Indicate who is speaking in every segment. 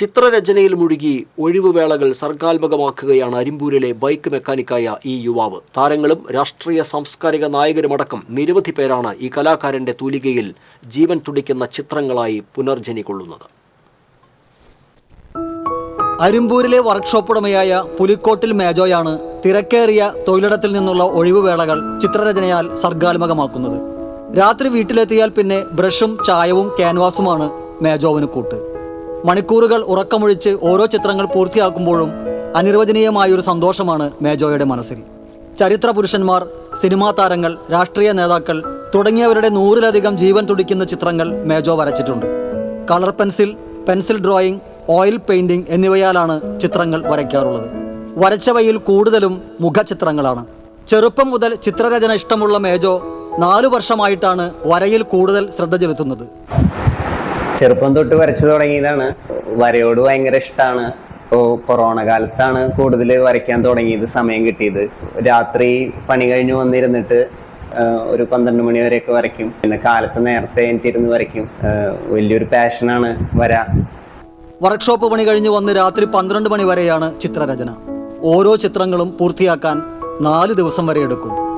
Speaker 1: ചിത്രരചനയിൽ മുഴുകി ഒഴിവുവേളകൾ സർഗാത്മകമാക്കുകയാണ് അരിമ്പൂരിലെ ബൈക്ക് മെക്കാനിക്കായ ഈ യുവാവ്. താരങ്ങളും രാഷ്ട്രീയ സാംസ്കാരിക നായകരുമടക്കം നിരവധി പേരാണ് ഈ കലാകാരന്റെ തൂലികയിൽ ജീവൻ തുടിക്കുന്ന ചിത്രങ്ങളായി പുനർജനി കൊള്ളുന്നത്
Speaker 2: അരിമ്പൂരിലെ വർക്ക്ഷോപ്പ് ഉടമയായ പുലിക്കോട്ടിൽ മേജോയാണ് തിരക്കേറിയ തൊഴിലിടത്തിൽ നിന്നുള്ള ഒഴിവുവേളകൾ ചിത്രരചനയാൽ സർഗാത്മകമാക്കുന്നത്. രാത്രി വീട്ടിലെത്തിയാൽ പിന്നെ ബ്രഷും ചായവും ക്യാൻവാസുമാണ് മേജോവിന് കൂട്ട്. മണിക്കൂറുകൾ ഉറക്കമൊഴിച്ച് ഓരോ ചിത്രങ്ങൾ പൂർത്തിയാക്കുമ്പോഴും അനിർവചനീയമായൊരു സന്തോഷമാണ് മേജോയുടെ മനസ്സിൽ. ചരിത്ര പുരുഷന്മാർ സിനിമാ താരങ്ങൾ രാഷ്ട്രീയ നേതാക്കൾ തുടങ്ങിയവരുടെ നൂറിലധികം ജീവൻ തുടിക്കുന്ന ചിത്രങ്ങൾ മേജോ വരച്ചിട്ടുണ്ട്. Colour pencil pencil drawing oil painting എന്നിവയാലാണ് ചിത്രങ്ങൾ വരയ്ക്കാറുള്ളത്. വരച്ചവയിൽ കൂടുതലും മുഖചിത്രങ്ങളാണ്. ചെറുപ്പം മുതൽ ചിത്രരചന ഇഷ്ടമുള്ള മേജോ നാലു വർഷമായിട്ടാണ് വരയിൽ കൂടുതൽ ശ്രദ്ധ ചെലുത്തുന്നത്.
Speaker 3: ചെറുപ്പം തൊട്ട് വരച്ചു തുടങ്ങിയതാണ്. വരയോട് ഭയങ്കര ഇഷ്ടമാണ് ഇപ്പോൾ കൊറോണ കാലത്താണ് കൂടുതൽ വരയ്ക്കാൻ തുടങ്ങിയത് സമയം കിട്ടിയത്. രാത്രി പണി കഴിഞ്ഞ് വന്നിരുന്നിട്ട് ഒരു പന്ത്രണ്ട് മണി വരെയൊക്കെ വരയ്ക്കും. പിന്നെ കാലത്ത് നേരത്തെ എനിക്കിരുന്ന് വരയ്ക്കും. വലിയൊരു പാഷനാണ് വര.
Speaker 2: വർക്ക്ഷോപ്പ് പണി കഴിഞ്ഞ് വന്ന് രാത്രി പന്ത്രണ്ട് മണി വരെയാണ് ചിത്രരചന. ഓരോ ചിത്രങ്ങളും പൂർത്തിയാക്കാൻ നാല് ദിവസം വരെ എടുക്കും.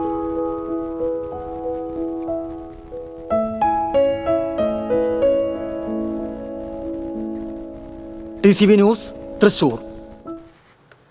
Speaker 2: T news Thrissur